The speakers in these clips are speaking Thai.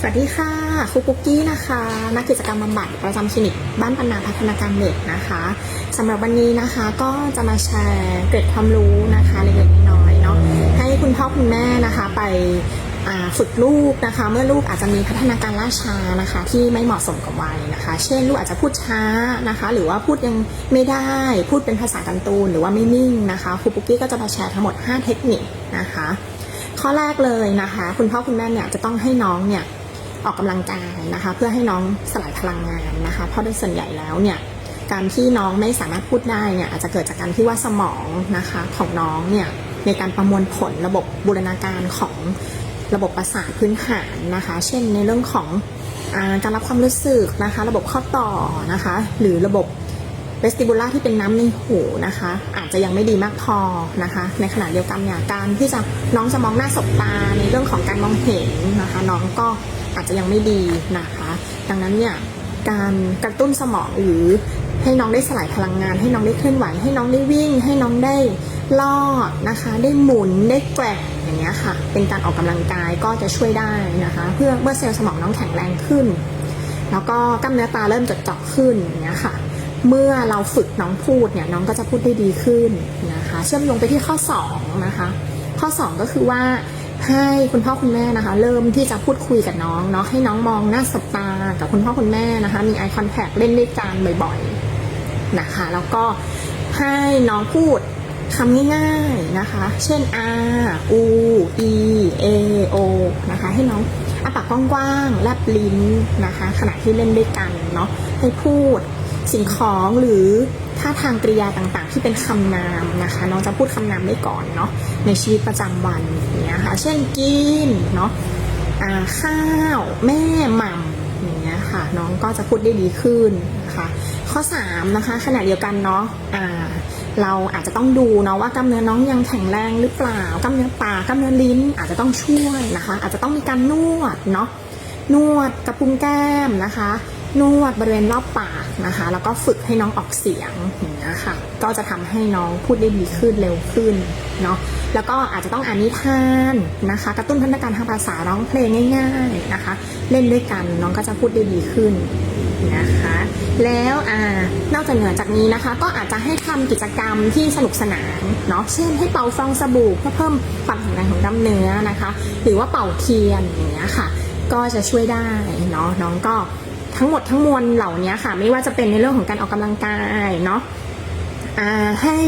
สวัสดีค่ะครูปุ๊กกี้นะคะนักกิจกรรมบำบัดประจำคลินิกบ้านปัญนาพัฒนาการเด็กนะคะสำหรับวันนี้นะคะก็จะมาแชร์เกร็ดความรู้นะคะเล็กๆน้อยๆเนาะให้คุณพ่อคุณแม่นะคะไปฝึกลูกนะคะ เมื่อลูกอาจจะมีพัฒนาการล่าช้านะคะ ที่ไม่เหมาะสมกับวัยนะคะ เช่นลูกอาจจะพูดช้านะคะ หรือว่าพูดยังไม่ได้พูดเป็นภาษาการ์ตูนหรือว่าไม่นิ่งนะคะครูปุ๊กกี้ก็จะมาแชร์ทั้งหมด 5 เทคนิคนะคะ ข้อแรกเลยนะคะ คุณพ่อคุณแม่เนี่ยจะต้องให้น้องเนี่ย ออกกำลังกายนะคะ เพื่อให้น้องสลายพลังงานนะคะ เพราะโดยส่วนใหญ่แล้วเนี่ยการที่น้องไม่สามารถพูดได้เนี่ยอาจจะเกิดจากการที่ว่าสมองนะคะของน้องเนี่ยในการประมวลผลระบบบูรณาการของระบบประสาทพื้นฐานนะคะ เช่นในเรื่องของอการรับความรู้สึกนะคะ ระบบข้อต่อนะคะ หรือระบบ เวสติบูล่าที่เป็นน้ำในหูนะคะ อาจจะยังไม่ดีมากพอนะคะ ในขณะเดียวกันเนี่ยการที่จะน้องจะมองหน้าสบตาในเรื่องของการมองเห็นนะคะ น้องก็อาจจะยังไม่ดีนะคะ ดังนั้นเนี่ยการกระตุ้นสมองหรือให้น้องได้สลายพลังงาน ให้น้องได้เคลื่อนไหว ให้น้องได้วิ่ง ให้น้องได้ลอดนะคะ ได้หมุนได้แกว่งอย่างเงี้ยค่ะ เป็นการออกกำลังกายก็จะช่วยได้นะคะ เพื่อเมื่อเซลล์สมองน้องแข็งแรงขึ้น แล้วก็กล้ามเนื้อตาเริ่มจดจ่อขึ้นอย่างเงี้ยค่ะ เมื่อเราฝึกน้องพูดเนี่ยน้องก็จะพูดได้ดีขึ้นนะคะ เชื่อมโยงไปที่ข้อ2นะคะ ข้อ 2 ก็คือว่าให้คุณพ่อคุณแม่นะคะ เริ่มที่จะพูดคุยกับน้องเนาะให้น้องมองหน้าสบตากับคุณพ่อคุณแม่นะคะ มี eye contact เล่นด้วยกันบ่อยๆนะคะ แล้วก็ให้น้องพูดคำง่ายๆนะคะ เช่น r u e a o นะคะ ให้น้องอาปากกว้างๆแลบลิ้นนะคะ ขณะที่เล่นด้วยกันเนาะให้พูด สิ่งของหรือท่าทางกริยาต่างๆ ที่เป็นคำนามนะคะ น้องจะพูดคำนามได้ก่อนเนาะในชีวิตประจำวันอย่างเงี้ยค่ะ เช่นกินเนาะข้าว แม่หม่ำอย่างเงี้ยค่ะ น้องก็จะพูดได้ดีขึ้นนะคะข้อ3นะคะขณะเดียวกันเนาะเราอาจจะต้องดูเนาะว่ากล้ามเนื้อน้องยังแข็งแรงหรือเปล่ากล้ามเนื้อปากกล้ามเนื้อลิ้น อาจจะต้องช่วยนะคะ อาจจะต้องมีการนวดเนาะนวดกระพุ้งแก้มนะคะ นวดบริเวณรอบปากนะคะ แล้วก็ฝึกให้น้องออกเสียงอย่างเงี้ยค่ะ ก็จะทำให้น้องพูดได้ดีขึ้นเร็วขึ้นเนาะ แล้วก็อาจจะต้องอ่านนิทานนะคะ กระตุ้นพัฒนาการทางภาษาร้องเพลงง่าย ๆนะคะ เล่นด้วยกันน้องก็จะพูดได้ดีขึ้นนะคะ แล้วอ่านอกจากเหนือจากนี้นะคะ ก็อาจจะให้ทำกิจกรรมที่สนุกสนานเนาะ เช่น ให้เป่าฟองสบู่เพื่อเพิ่มความแข็งแรงของกล้ามเนื้อนะคะ หรือว่าเป่าเทียนอย่างเงี้ยค่ะ ก็จะช่วยได้เนาะ น้องก็ ทั้งหมดทั้งมวลเหล่านี้ค่ะ ไม่ว่าจะเป็นในเรื่องของการออกกำลังกายเนาะให้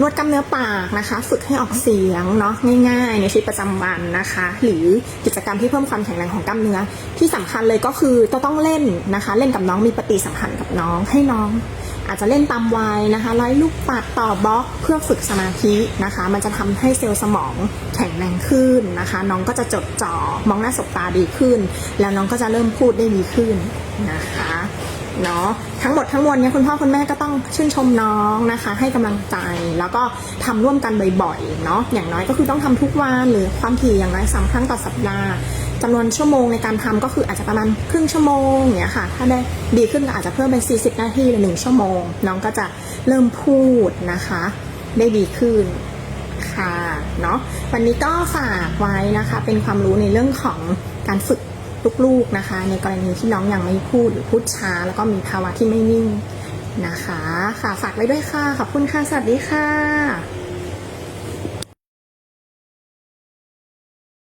นวดกล้ามเนื้อปากนะคะ ฝึกให้ออกเสียงเนาะง่ายๆ ในชีวิตประจำวันนะคะ หรือกิจกรรมที่เพิ่มความแข็งแรงของกล้ามเนื้อ ที่สำคัญเลยก็คือจะต้องเล่นนะคะ เล่นกับน้องมีปฏิสัมพันธ์กับน้องให้น้อง อาจจะเล่นตามวัยนะคะไล่ลูกปัดต่อบล็อกเพื่อฝึกสมาธินะคะ มันจะทำให้เซลล์สมองแข็งแรงขึ้นนะคะ น้องก็จะจดจ่อมองหน้าสบตาดีขึ้น แล้วน้องก็จะเริ่มพูดได้ดีขึ้นนะคะ เนาะทั้งหมดทั้งมวลเนี้ยคุณพ่อคุณแม่ก็ต้องชื่นชมน้องนะคะ ให้กำลังใจแล้วก็ทำร่วมกันบ่อยๆเนาะอย่างน้อยก็คือต้องทำทุกวันหรือความถี่อย่างน้อยสามครั้งต่อสัปดาห์จำนวนชั่วโมงในการทำก็คืออาจจะประมาณครึ่งชั่วโมงเงี้ยค่ะ ถ้าได้ดีขึ้นก็อาจจะเพิ่มเป็น 40 นาทีหรือหนึ่งชั่วโมง น้องก็จะเริ่มพูดนะคะ ได้ดีขึ้นค่ะเนาะวันนี้ก็ฝากไว้นะคะ เป็นความรู้ในเรื่องของการฝึก ลูกๆนะคะ ในกรณีที่น้องยังไม่พูดหรือพูดช้า แล้วก็มีภาวะที่ไม่นิ่งนะคะ ค่ะฝากไว้ด้วยค่ะ ขอบคุณค่ะ สวัสดีค่ะ